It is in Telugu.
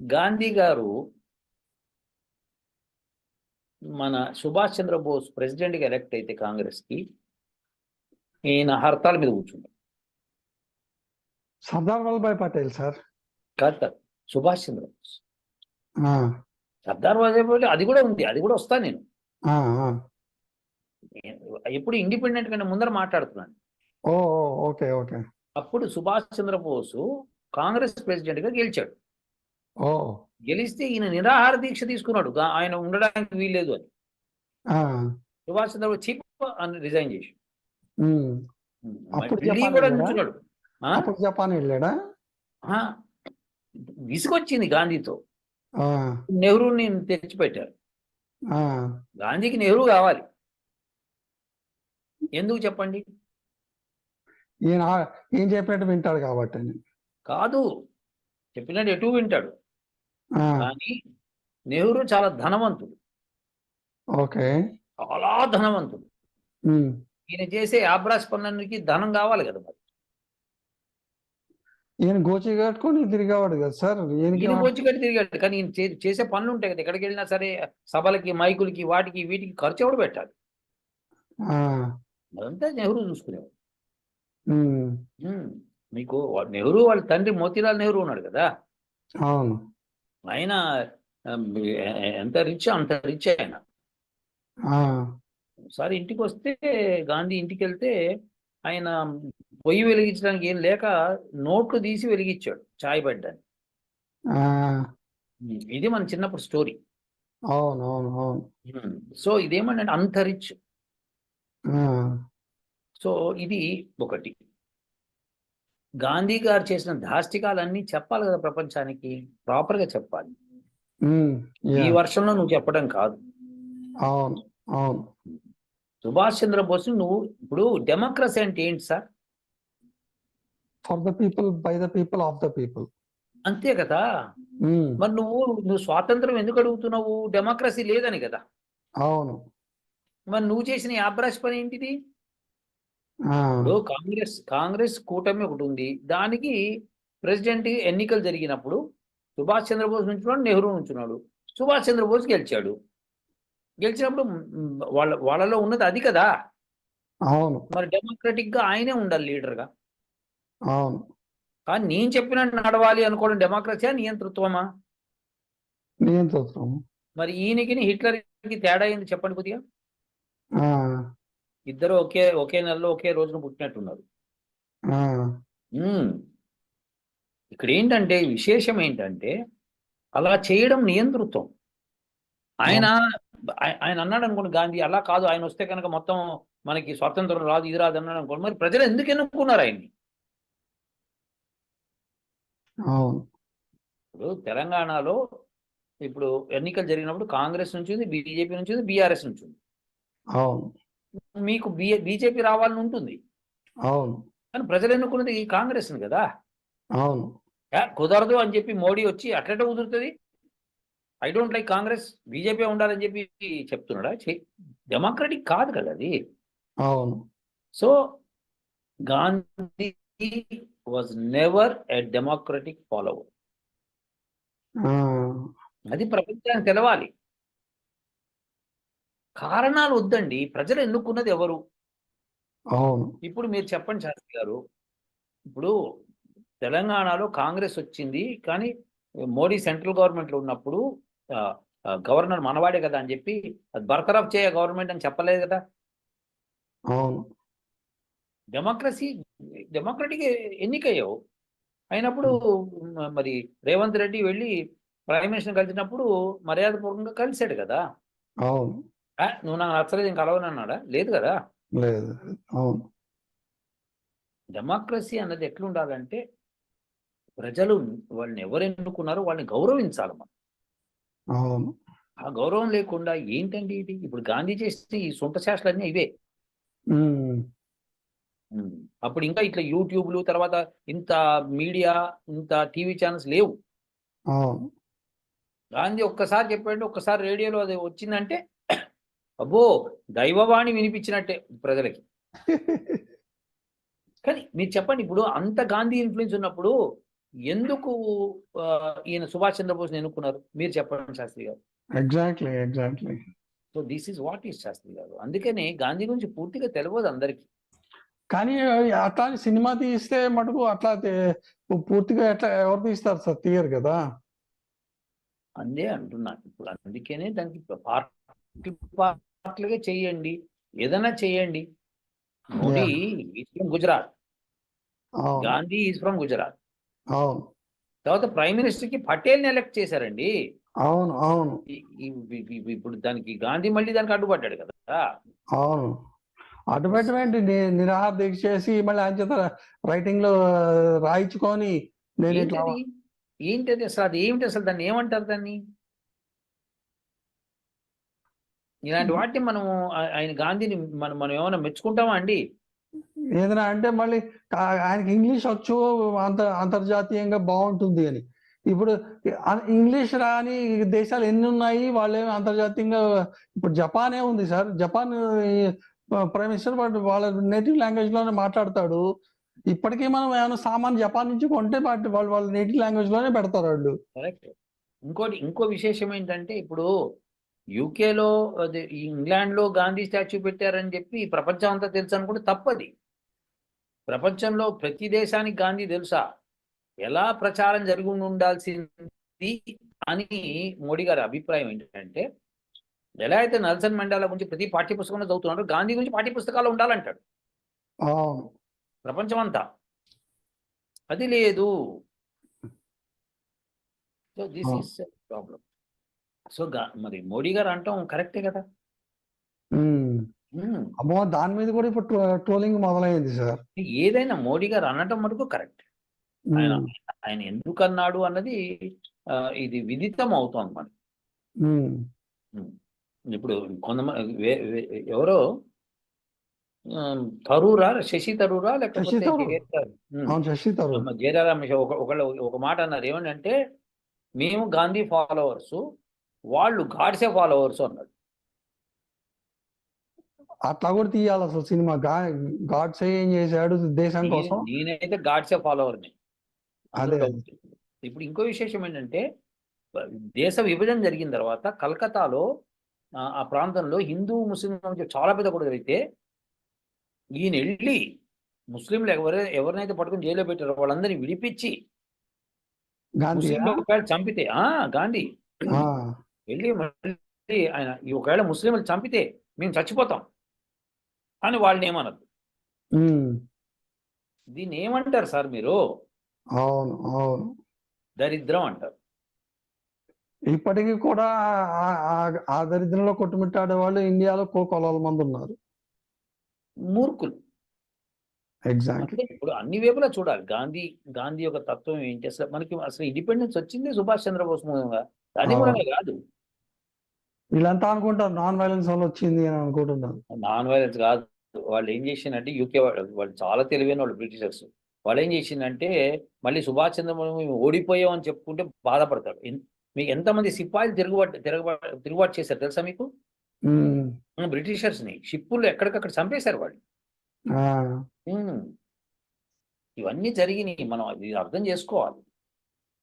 గాంధీ గారు మన సుభాష్ చంద్రబోస్ ప్రెసిడెంట్గా ఎలక్ట్ అయితే కాంగ్రెస్కి ఈయన హర్తాల మీద కూర్చుంటారు సర్దార్ వల్లభాయ్ పటేల్ సార్. కాదు కాదు సుభాష్ చంద్రబోస్. సర్దార్ వల్లభాయ్ పటేల్ అది కూడా ఉంది అది కూడా వస్తాను నేను. ఎప్పుడు ఇండిపెండెంట్ కంటే ముందర మాట్లాడుతున్నాను. Okay okay. అప్పుడు సుభాష్ చంద్రబోసు కాంగ్రెస్ ప్రెసిడెంట్గా గెలిచాడు. గెలిస్తే ఈయన నిరాహార దీక్ష తీసుకున్నాడు. ఆయన ఉండడానికి వీల్లేదు అని. సుభాష్ చంద్రబోస్ చీప్ అని రిజైన్ చేసి కూడా? అప్పుడు జపాన్ వెళ్ళాడా? ఆ, విసుగొచ్చింది గాంధీతో. నెహ్రూని తెచ్చిపెట్టారు. గాంధీకి నెహ్రూ కావాలి. ఎందుకు చెప్పండి? ఈయన ఏం చెప్పినట్టు వింటాడు కాబట్టి. కాదు. చెప్పినట్టు ఎటు వింటాడు? కానీ నెహ్రూ చాలా ధనవంతుడు. ఓకే. చాలా ధనవంతుడు. ఈయన చేసే ఆబ్రాస్ పనులకి ధనం కావాలి కదా మరి. ఈయన గోచి కట్టుకొని తిరిగేవాడు కదా సార్. ఈయన వచ్చి కట్టి తిరిగాడు. కానీ ఈయన చేసే పనులు ఉంటాయి కదా. ఎక్కడికి వెళ్ళినా సరే సభలకి మైకులకి వాటికి వీటికి ఖర్చు ఎవడు పెట్టాలి? అదంతా నెహ్రూ చూసుకునేవాడు. మీకు నెహ్రూ వాళ్ళ తండ్రి మోతీలాల్ నెహ్రూ ఉన్నాడు కదా. అవును. ఆయన ఎంత రిచ్ అంత రిచ్ ఆయన. ఒకసారి ఇంటికి వస్తే గాంధీ ఇంటికి వెళ్తే ఆయన పొయ్యి వెలిగించడానికి ఏం లేక నోట్లు తీసి వెలిగించాడు చాయ్ పడ్డానికి ఆ, ఇది మన చిన్నప్పుడు స్టోరీ. సో ఇదేమంటే అంత రిచ్. సో ఇది ఒకటి. గాంధీ గారు చేసిన దాష్టికాలన్నీ చెప్పాలి కదా ప్రపంచానికి ప్రాపర్గా చెప్పాలి. ఈ వర్షంలో నువ్వు చెప్పడం కాదు. అవును అవును. సుభాష్ చంద్రబోస్ నువ్వు ఇప్పుడు డెమోక్రసీ అంటే ఏంటి sir? For the people by the people of the people అంతే కదా? మరి నువ్వు నువ్వు స్వాతంత్రం ఎందుకు అడుగుతున్నావు? డెమోక్రసీ లేదని కదా. అవును. మరి నువ్వు చేసిన ఈ ఆబ్రాష్ పని ఏంటిది? ఇప్పుడు కాంగ్రెస్ కాంగ్రెస్ కూటమి ఒకటి ఉంది. దానికి ప్రెసిడెంట్ ఎన్నికలు జరిగినప్పుడు సుభాష్ చంద్రబోస్ నుంచున్నాడు నెహ్రూ నుంచున్నాడు. సుభాష్ చంద్రబోస్ గెలిచాడు. గెలిచినప్పుడు వాళ్ళ వాళ్ళలో ఉన్నది అది కదా? అవును. మరి డెమోక్రటిక్గా ఆయనే ఉండాలి లీడర్గా అవును. కానీ నేను చెప్పినట్టు నడవాలి అనుకోవడం డెమోక్రసీయా నియంతృత్వమా? నియంత్రితం మరి ఈయనకి హిట్లర్కి తేడా ఏంది చెప్పండి కొద్దిగా? ఇద్దరు ఒకే ఒకే నెలలో ఒకే రోజున పుట్టినట్టున్నారు. ఇక్కడ ఏంటంటే విశేషం ఏంటంటే అలా చేయడం నియంతృత్వం. ఆయన ఆయ- ఆయన అన్నాడు అనుకోండి గాంధీ అలా కాదు ఆయన వస్తే కనుక మొత్తం మనకి స్వాతంత్రం రాదు ఇది రాదు అన్నాడు అనుకోండి మరి ప్రజలు ఎందుకు ఎన్నుకున్నారు ఆయన్ని? ఇప్పుడు తెలంగాణలో ఇప్పుడు ఎన్నికలు జరిగినప్పుడు కాంగ్రెస్ నుంచి ఉంది బీజేపీ నుంచి ఉంది బీఆర్ఎస్ నుంచి ఉంది అవును. మీకు బి బీజేపీ రావాలని ఉంటుంది. అవును. కానీ ప్రజలు ఎన్నుకున్నది ఈ కాంగ్రెస్ని కదా? అవును. కుదరదు అని చెప్పి మోడీ వచ్చి అట్లెట కుదురుతుంది? I don't like Congress BJP ఉండాలని చెప్పి చెప్తున్నాడా? డెమోక్రటిక్ కాదు కదా అది. అవును. So Gandhi was never a democratic follower. అది ప్రపంచానికి తెలవాలి. కారణాలు వద్దండి ప్రజలు ఎన్నుకున్నది ఎవరు అవును. ఇప్పుడు మీరు చెప్పండి శాస్త్రి గారు. ఇప్పుడు తెలంగాణలో కాంగ్రెస్ వచ్చింది కానీ మోడీ సెంట్రల్ గవర్నమెంట్లో ఉన్నప్పుడు గవర్నర్ మనవాడే కదా అని చెప్పి అది బర్తరఫ్ చేయ గవర్నమెంట్ అని చెప్పలేదు కదా? అవును. డెమోక్రసీ డెమోక్రటిక్ ఎన్నికయ్యావు. అయినప్పుడు మరి రేవంత్ రెడ్డి వెళ్ళి ప్రైమ్ మినిస్టర్ కలిసినప్పుడు మర్యాదపూర్వకంగా కలిశాడు కదా? అవును. నువ్వు నాకు నచ్చలేదు ఇంకా కలవనన్నాడా? లేదు కదా? లేదు అవును. డెమోక్రసీ అన్నది ఎట్లుండాలంటే ప్రజలు వాళ్ళని ఎవరు ఎన్నుకున్నారో వాళ్ళని గౌరవించాలి మనం. అవును. ఆ గౌరవం లేకుండా ఏంటండి ఇది? ఇప్పుడు గాంధీ చేసిన ఈ సొంత శాస్త్రాలన్నీ ఇవే. అప్పుడు ఇంకా ఇట్లా యూట్యూబ్లు తర్వాత ఇంత మీడియా ఇంత టీవీ ఛానల్స్ లేవు. గాంధీ ఒక్కసారి చెప్పాడు ఒక్కసారి రేడియోలో అది వచ్చిందంటే అబ్బో దైవవాణి వినిపించినట్టే ప్రజలకి. కానీ మీరు చెప్పండి ఇప్పుడు అంత గాంధీ ఇన్ఫ్లుయెన్స్ ఉన్నప్పుడు ఎందుకు ఈయన సుభాష్ చంద్రబోస్ ఎన్నుకున్నారు? మీరు చెప్పండి శాస్త్రి గారు. Exactly exactly so this is what is Shastri గారు. అందుకని గాంధీ గురించి పూర్తిగా తెలియదు అందరికి. కానీ అట్లాంటి సినిమా తీస్తే మటుకు అట్లా పూర్తిగా ఎట్లా ఎవరు తీస్తారు సార్? తీయరు కదా. అందే అంటున్నాను. ఇప్పుడు అందుకనే దానికి పార్టీ పార్టీలుగా చేయండి. ఏదైనా చేయండి. Modi is from Gujarat. Gandhi is from Gujarat. తర్వాత ప్రైమ్ మినిస్టర్కి పటేల్ని ఎలక్ట్ చేశారండి. అవును అవును. ఇప్పుడు దానికి గాంధీ మళ్ళీ దానికి అడ్డుపడ్డాడు కదా. అవును. అటువంటి నిరాహార దీక్ష చేసి మళ్ళీ ఆయన చేత రైటింగ్లో రాయించుకొని నేను ఏంటది? ఏంటది అసలు? అది ఏమిటి అసలు? దాన్ని ఏమంటారు దాన్ని? ఇలాంటి వాటిని మనం ఆ- ఆయన గాంధీని మనం మనం ఏమైనా మెచ్చుకుంటామా అండి? ఏదైనా అంటే మళ్ళీ ఆయనకి ఇంగ్లీష్ వచ్చు అంత అంతర్జాతీయంగా బాగుంటుంది అని. ఇప్పుడు ఇంగ్లీష్ రాని దేశాలు ఎన్ని ఉన్నాయి? వాళ్ళేమి అంతర్జాతీయంగా ఇప్పుడు జపానే ఉంది sir. Japan prime minister but వాళ్ళ నేటివ్ లాంగ్వేజ్లోనే మాట్లాడతాడు. ఇప్పటికీ మనం ఏమైనా సామాన్ జపాన్ నుంచి కొంటే వాటి వాళ్ళు వాళ్ళ నేటివ్ లాంగ్వేజ్లోనే పెడతారు వాళ్ళు. కరెక్ట్. ఇంకోటి ఇంకో విశేషం ఏంటంటే ఇప్పుడు యూకేలో అదే ఇంగ్లాండ్లో గాంధీ స్టాచ్యూ పెట్టారని చెప్పి ప్రపంచం అంతా తెలుసు అనుకుంటే తప్పది. ప్రపంచంలో ప్రతి దేశానికి గాంధీ తెలుసా? ఎలా ప్రచారం జరిగి ఉండాల్సింది అని మోడీ గారి అభిప్రాయం ఏంటంటే ఎలా అయితే నెల్సన్ మండేలా గురించి ప్రతి పాఠ్య పుస్తకంలో చదువుతున్నారో గాంధీ గురించి పాఠ్య పుస్తకాలు ఉండాలంటాడు ప్రపంచం అంతా. అది లేదు. సో దిస్ ప్రాబ్లం సో మరి మోడీ గారు అంటాం కరెక్టే కదా? అమ్మో దాని మీద కూడా ఇప్పుడు ట్రోలింగ్ మొదలైంది సార్. ఏదైనా మోడీ గారు అనటం మటుకు కరెక్ట్. ఆయన ఎందుకు అన్నాడు అన్నది ఇది విదితం అవుతోంది మనకి. ఇప్పుడు కొంతమంది ఎవరో తరూరా శశి తరూరా లేకపోతే ఒక ఒకళ్ళు ఒక మాట అన్నారు. ఏమంటే మేము గాంధీ ఫాలోవర్స్ వాళ్ళు గాడ్సే ఫాలోవర్స్ అన్నాడు. అట్లా కూడా తీయాలి అసలు సినిమా. గాడ్స్ ఏం చేశాడు దేశం కోసం? నేను- నేనైతే గాడ్సే ఫాలోవర్ని అదే. ఇప్పుడు ఇంకో విశేషం ఏంటంటే దేశ విభజన జరిగిన తర్వాత కలకత్తాలో ఆ, ప్రాంతంలో హిందూ ముస్లిం చాలా పెద్ద గొడవ జరిగితే ఈయన వెళ్ళి ముస్లింలు ఎవరు ఎవరినైతే పట్టుకుని జైల్లో పెట్టారో వాళ్ళందరినీ విడిపించి గాంధీ చంపితే ఆ గాంధీ. వెళ్ళి మళ్ళీ ఆయన ఈ ఒకవేళ ముస్లింలు చంపితే మేము చచ్చిపోతాం. అని వాళ్ళని ఏమనదు ఉమ్, దీన్ని ఏమంటారు సార్ మీరు? అవును అవును. దరిద్రం అంటారు. ఇప్పటికీ కూడా ఆ- దరిద్రంలో కొట్టుమిట్టాడే వాళ్ళు ఇండియాలో కో కొలల మంది ఉన్నారు. మూర్ఖులు. ఎగ్జాక్ట్లీ ఇప్పుడు అన్ని వైపులా చూడాలి. గాంధీ గాంధీ యొక్క తత్వం ఏంటి అసలు మనకి అసలు ఇండిపెండెన్స్ వచ్చింది సుభాష్ చంద్రబోస్ మూలంగా. అది ఆ. కూడా కాదు. వీళ్ళంతా అనుకుంటారు నాన్ వైలెన్స్ వల్ల వచ్చింది అని అనుకుంటున్నారు నాన్ వైలెన్స్ కాదు. వాళ్ళు ఏం చేసిందంటే యూకే వాళ్ళు వాళ్ళు చాలా తెలివైన వాళ్ళు బ్రిటిషర్స్. వాళ్ళు ఏం చేసిందంటే మళ్ళీ సుభాష్ చంద్రబోస్ మేము ఓడిపోయాం అని చెప్పుకుంటే బాధపడతాడు ఎన్- మీకు ఎంతమంది సిపాయిలు తిరుగుబాటు తిరుగుబాటు తిరుగుబాటు చేశారు తెలుసా మీకు? బ్రిటిషర్స్ని షిప్పుల్లో ఎక్కడికక్కడ చంపేశారు వాళ్ళు. ఇవన్నీ జరిగినాయి. మనం అర్థం చేసుకోవాలి.